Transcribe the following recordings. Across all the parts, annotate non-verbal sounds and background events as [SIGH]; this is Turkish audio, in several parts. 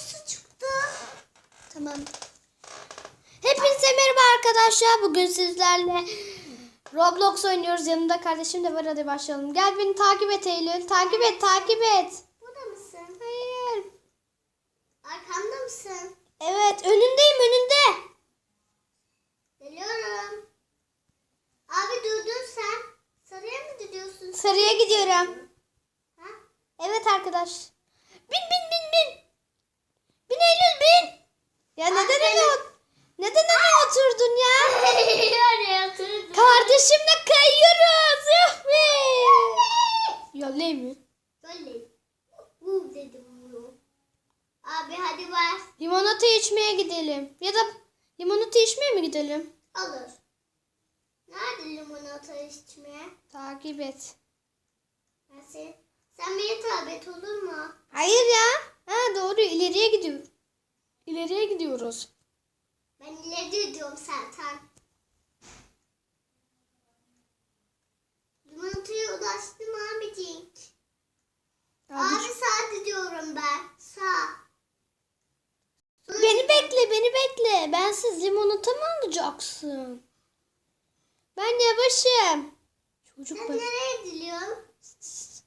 aynısı çıktı. Tamam. Hepinize merhaba arkadaşlar. Bugün sizlerle Roblox oynuyoruz. Yanımda kardeşim de var. Hadi başlayalım. Gel beni takip et Eylül. Takip et, takip et. Burada mısın? Hayır. Arkamda mısın? Evet, önündeyim, önünde. Geliyorum. Abi durdun sen. Sarıya mı gidiyorsun? Sarıya gidiyorum. Ha? Evet arkadaş. Bin bin bin bin. Bin Eylül bin. Ya neden öyle ot- Neden öyle oturdun ya? [LAUGHS] Oraya oturdum. Kardeşimle kayıyoruz. Yuh be. Yollayayım mı? Böyle. Bu dedim bunu. Abi hadi ver. Limonata içmeye gidelim. Ya da limonata içmeye mi gidelim? Alır. Nerede limonata içmeye? Takip et. Ben seni... Sen beni tabet olur mu? Hayır ya. Ha doğru ileriye gidiyor. İleriye gidiyoruz. Ben ileri diyorum zaten. Limonataya ulaştım abicik. Abi, Abi sağ diyorum ben. Sağ. Sonra beni bekle beni bekle. Bensiz limonata mı alacaksın? Ben yavaşım. Çocuk bak. nereye gidiyorsun?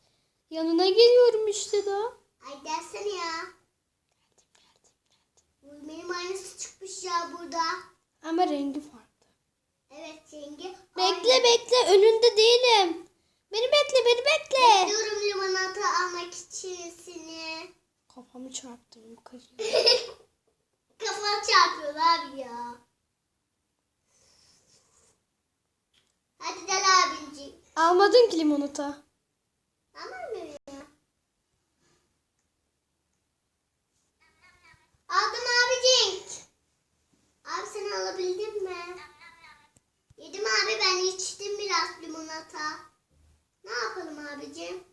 Yanına geliyorum işte daha. Ay gelsene ya. Bu Benim aynısı çıkmış ya burada. Ama rengi farklı. Evet yenge. Bekle bekle önünde değilim. Beni bekle beni bekle. Diyorum limonata almak için seni. Kafamı çarptım bu. [LAUGHS] Kafana çarpıyor abi ya. Hadi gel abicik. Almadın ki limonata. Tamam mı ya? Aldım abicik. Abi sen alabildin mi? Yedim abi ben içtim biraz limonata. Ne yapalım abicim?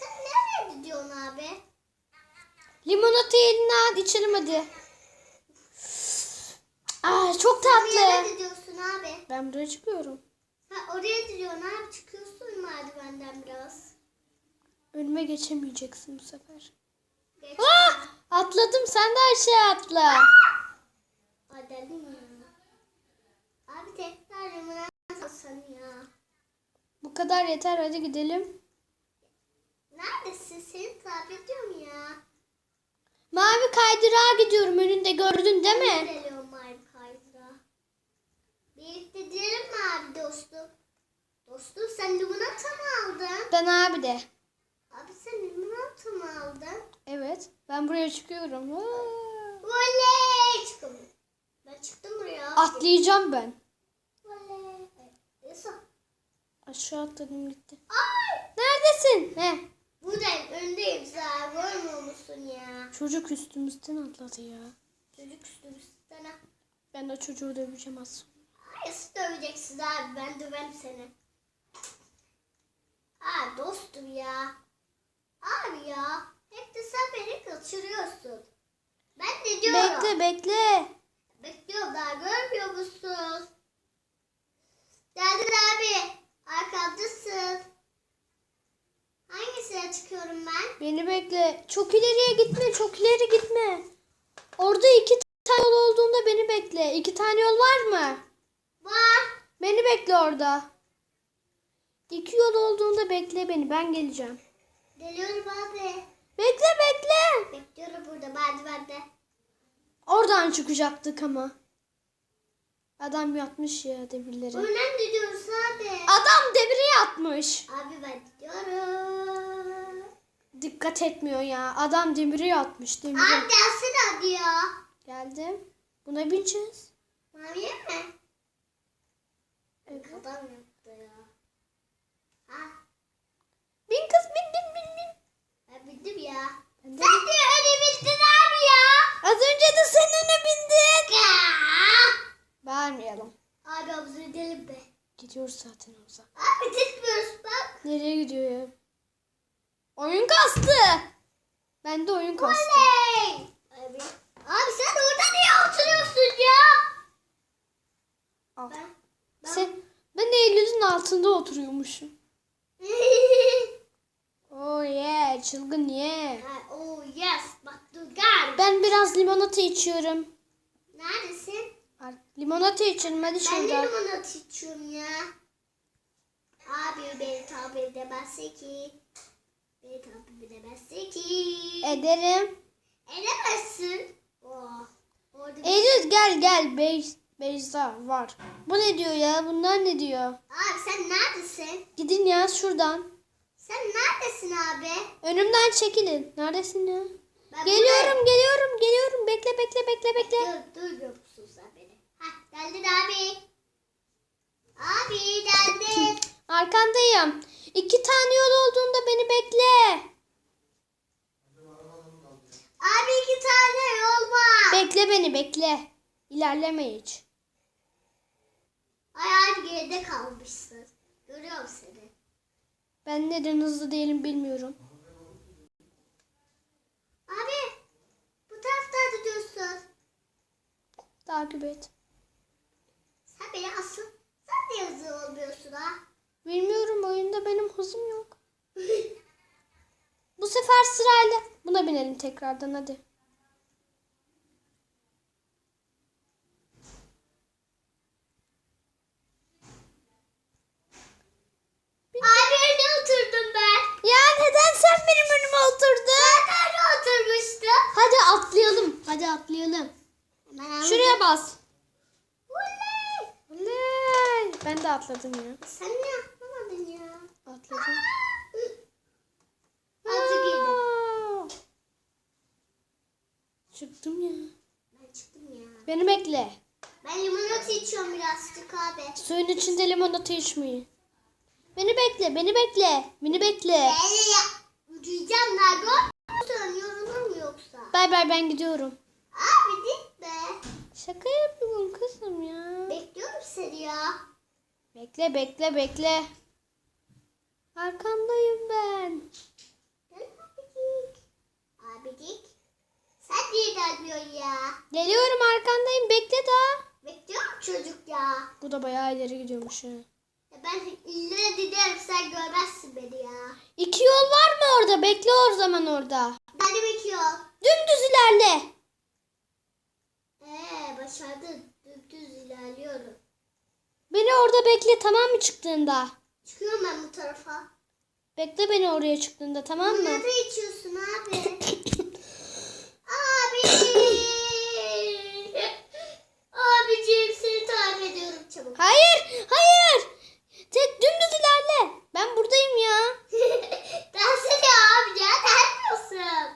Sen nereye gidiyorsun abi? Limonatayı eline al içelim hadi. Aa çok Nereye tatlı. gidiyorsun abi? Ben buraya çıkıyorum. Ha oraya gidiyorsun abi çıkıyorsun merdivenden biraz. Önüme geçemeyeceksin bu sefer. Geç. Ah! Atladım sen de aşağı atla. Adelim ya. Abi tekrar limonata alsan ya. Bu kadar yeter hadi gidelim. Neredesin? Seni takip ediyorum ya. Mavi kaydırağa gidiyorum önünde gördün değil mi? Geliyorum abi kaydıra. Birlikte gidelim mi abi dostum? Dostum sen limonata mı aldın? Ben abi de. Abi sen limonata mı aldın? Evet ben buraya çıkıyorum. Aa! Oley! Çıktım. Ben çıktım buraya. Atlayacağım ben. Oley. Yasa. Aşağı atladım gitti. Ay! Neredesin? He. Buradayım öndeyim sen görmüyor ya? Çocuk üstümüzden atladı ya. Çocuk üstümüz sana. Ben de çocuğu döveceğim az sonra. Hayır siz döveceksin abi ben döverim seni. Aa dostum ya. Abi ya. Hep de sen beni kaçırıyorsun. Ben de diyorum. Bekle bekle. Bekliyorum daha görmüyor musun? Geldin abi. Arkamdasın. Hangisine çıkıyorum ben? Beni bekle. Çok ileriye gitme. Çok ileri gitme. Orada iki tane yol olduğunda beni bekle. İki tane yol var mı? Var. Beni bekle orada. İki yol olduğunda bekle beni. Ben geleceğim. Geliyorum abi. Bekle bekle. Bekliyorum burada merdivende. Oradan çıkacaktık ama. Adam yatmış ya demirlere. Önden gidiyoruz abi. Adam demire yatmış. Abi ben gidiyorum. Dikkat etmiyor ya. Adam demire yatmış demire. Abi gelsene ya. Geldim. Buna bineceğiz. Maviye mi? Evet. Adam yaptı ya. Ha, bin. Ben bildim ya. Sen de öyle bildin abi ya. Az önce de sen öne bindin. Ya. Bağırmayalım. Abi havuza gidelim be. Gidiyoruz zaten havuza. Abi gitmiyoruz bak. Nereye gidiyor ya? Oyun kastı. Ben de oyun kastı. Oley. Abi. Abi sen orada niye oturuyorsun ya? Al. Ben. ben... Sen, ben de Eylül'ün altında oturuyormuşum. [LAUGHS] Oh yeah çılgın yeah. Ha, oh yes. Bak dur gel Ben biraz limonata içiyorum. Neredesin? Limonata içiyorum hadi Ben de şurada. limonata içiyorum ya. Abi beni tabi edemezse ki. Beni tabi edemezse ki. Ederim. Edemezsin. Oh. Orada bir... Eylül gel gel. Bey Beyza var. Bu ne diyor ya? Bunlar ne diyor? Abi sen neredesin? Gidin ya şuradan. Sen neredesin abi? Önümden çekilin. Neredesin ya? Ben Geliyorum, geliyorum, geliyorum. Bekle, bekle, bekle, bekle. buradayım. Dur, duymuyor musun sen beni? Hah geldin abi. Abi geldin. [LAUGHS] Arkandayım. İki tane yol olduğunda beni bekle. abi iki tane yol var. Bekle beni, bekle. İlerleme hiç. Ay abi geride kalmışsın. Görüyorum seni. Ben neden hızlı değilim bilmiyorum. Abi bu tarafta diyorsun. Takip et. Sen beni asıl sen de hızlı olmuyorsun ha. Bilmiyorum oyunda benim hızım yok. Bu sefer sırayla. Buna binelim tekrardan hadi. Abi önüne oturdum ben. Ya neden sen benim önüme oturdun? Nerede oturmuştum? Hadi atlayalım. Hadi atlayalım. Hemen Şuraya bas. Oley! Oley. Atladım ya. Sen ne yapmadın ya? Atladım. Azıcık yedim. Aa! Çıktım ya. Ben çıktım ya. Beni bekle. Ben limonata içiyorum birazcık abi. Suyun içinde limonata içmeyin. Beni bekle, beni bekle. Beni bekle. Böyle ya. Uyuyacağım nerede? Sen yorulur mu yoksa? Bay bay ben gidiyorum. Abi gitme. Şaka yapıyorum kızım ya. Bekliyorum seni ya. Bekle, bekle, bekle. Arkandayım ben. Abicik. Abicik. Sen niye gelmiyorsun ya? Geliyorum arkandayım. Bekle daha. Bekliyorum çocuk ya. Bu da bayağı ileri gidiyormuş. Ya Ben ille giderim sen görmezsin beni ya. İki yol var mı orada? Bekle o zaman orada. Ben de bekliyorum. Dümdüz ilerle. Ee başardın. Düz ilerliyorum. Orada bekle tamam mı çıktığında? Çıkıyorum ben bu tarafa. Bekle beni oraya çıktığında tamam mı? Nerede içiyorsun abi? [LAUGHS] abi. Abiciğim seni takip ediyorum çabuk. Hayır, hayır. Tek dümdüz ilerle. Ben buradayım ya. [LAUGHS] Dersene abi ya dermiyorsun.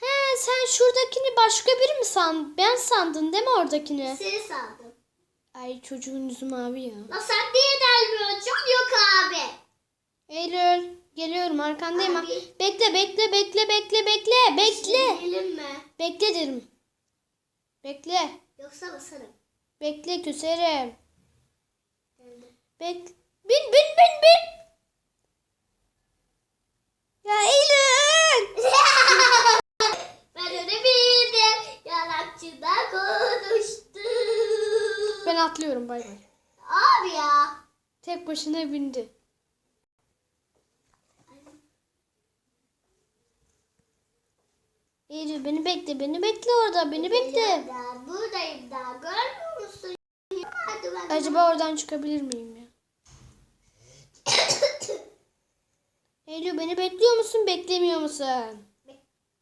He sen şuradakini başka biri mi sandın? Ben sandın değil mi oradakini? Seni sandım. Ay çocuğun yüzü mavi ya. La sen niye delmiyorsun? Yok abi. Eylül geliyorum arkandayım. Abi. Bekle bekle bekle bekle bekle bekle. Gidelim mi? Bekle derim. Bekle. Yoksa basarım. Bekle küserim. Bek bin bin bin bin. Ya Eylül. ben öyle bildim. Yalancıdan konuştum. Ben atlıyorum bay bay. Abi ya. Tek başına bindi. Eylül beni bekle beni bekle orada beni bekle. Geliyorum da, buradayım da. Görmüyor musun? Acaba oradan çıkabilir miyim ya? [COUGHS] Eylül beni bekliyor musun beklemiyor musun?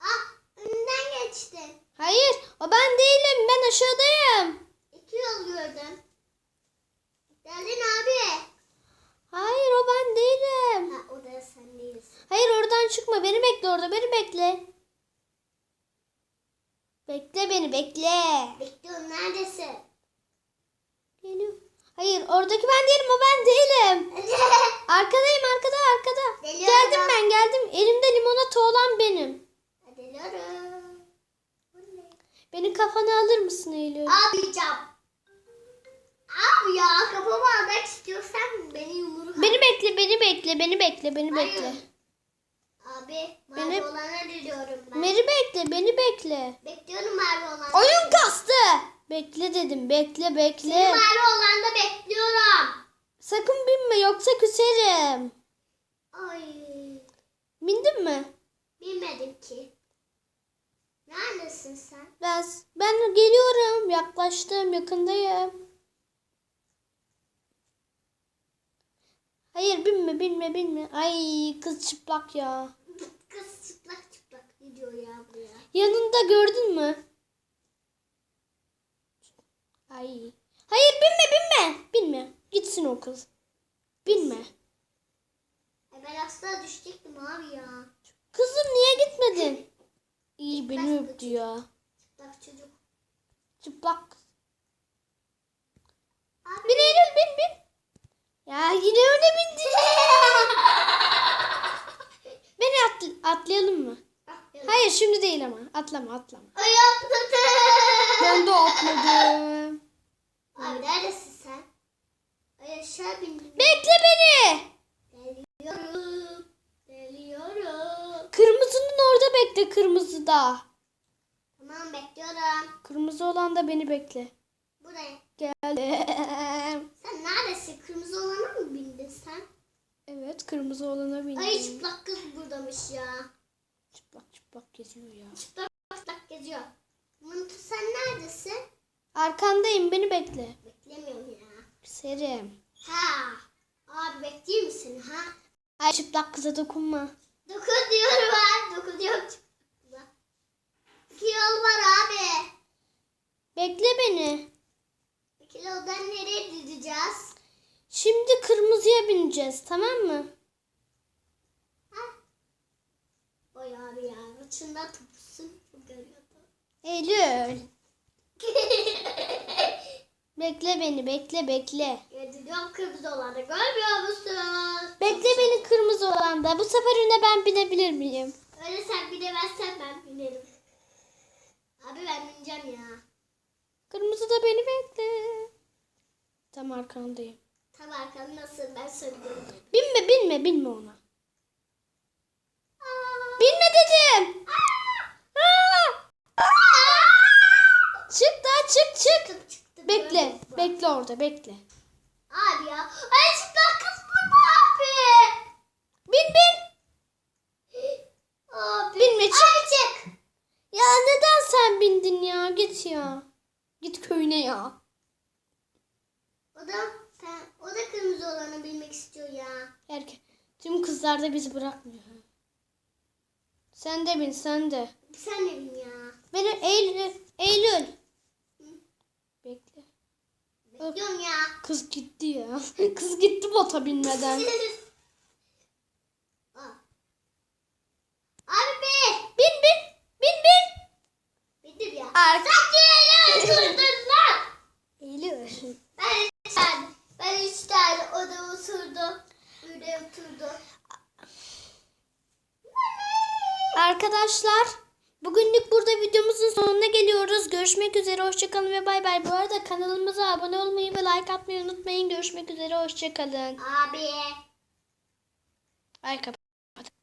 Ah önünden geçtin. Hayır o ben değilim ben aşağıdayım. İki gördüm. Geldin abi. Hayır o ben değilim. Ha o da sen değilsin. Hayır oradan çıkma beni bekle orada beni bekle. Bekle beni bekle. Bekliyorum neredesin? Geliyor. Hayır oradaki ben değilim o ben değilim. [LAUGHS] Arkadayım arkada arkada. Geliyorum Geldim ben. geldim. Elimde limonata olan benim. Geliyorum. Beni kafana alır mısın Eylül? Ağlayacağım. Abi ya kafamı almak istiyorsan beni yumruk Beni bekle beni bekle beni bekle beni Hayır. bekle. Abi mavi Beni- olana diliyorum ben. Beni bekle beni bekle. Bekliyorum mavi olana. Oyun kastı. Bekle dedim bekle bekle. Mavi olanda bekliyorum. Sakın binme yoksa küserim. Ay Bindin mi? bilmedim ki. Neredesin sen? Ben ben geliyorum. Yaklaştım. Yakındayım. Hayır binme binme binme. Ay kız çıplak ya. Kız çıplak çıplak gidiyor ya buraya. Yanında gördün mü? Ay. Hayır binme binme. Binme. Gitsin o kız. Binme. E ben asla düşecektim abi ya. Kızım niye gitmedin? İyi beni öptü ya. Çıplak çocuk. Çıplak. Abi Bin Eylül bin bin. Ya yine öne bindi. [LAUGHS] Beni atl- atlayalım mı? Hayır şimdi değil ama. Atlama atlama. Ay atladım. Ben de atladım. Abi neredesin sen? Ay aşağı bindim. Bekle beni. Geliyorum. Geliyorum. Kırmızının orada bekle kırmızıda. Tamam bekliyorum. Kırmızı olan da beni bekle. Buraya. Geldim. Neredesin? Kırmızı olana mı bindin sen? Evet kırmızı olana bindim. Ay çıplak kız buradamış ya. çıplak çıplak geziyor ya. Çıplak çıplak geziyor. Mıntı sen neredesin? Arkandayım beni bekle. Beklemiyorum ya. Serim. Ha. Abi bekleyeyim misin ha? Ay çıplak kıza dokunma. Dokun diyorum ben. Dokun diyorum. çıplak. İki yol var abi. Bekle beni. İki yoldan nereye gideceğiz? Şimdi kırmızıya bineceğiz tamam mı? Ha? Oy abi ya. Görüyordu. Eylül. [LAUGHS] Bekle beni bekle bekle. Gidiyorum kırmızı olanda. Görmüyor musun? Bekle beni kırmızı olanda. Bu seferinde ben binebilir miyim? Öyle sen binemezsen ben binerim. Abi ben bineceğim ya. Kırmızı da beni bekle. Tam arkandayım. Tam arkamdasın ben söylüyorum. Binme binme binme ona. Aa. Binme dedim. Aa! Çık da çık çık. Çıktı. Bekle. Bekle orada bekle. Abi ya. Ay çıplak kız burada abi. Bin bin. Abi. Binme, çık. Ay çık. Ya neden sen bindin ya? Git ya. Git köyüne ya. O da sen, o da kırmızı olanı bilmek istiyor ya. Erkek. Tüm kızlar da bizi bırakmıyor. Sen de bin sen de. Sen bileyim ya. Beni Eylül. Eylül. Bekle. Bekliyorum ya. Kız gitti ya. [LAUGHS] Kız gitti bota binmeden. [LAUGHS] Abi be. Bin bin. Bin bin. Bitti ya. Arka. Sen niye öyle oturdun lan? Eylül. Ben üç tane. Ben üç tane. O da oturdu. Böyle oturdu. Arkadaşlar bugünlük burada videomuzun sonuna geliyoruz. Görüşmek üzere hoşçakalın ve bay bay. Bu arada kanalımıza abone olmayı ve like atmayı unutmayın. Görüşmek üzere hoşçakalın. Abi. Ay kapat.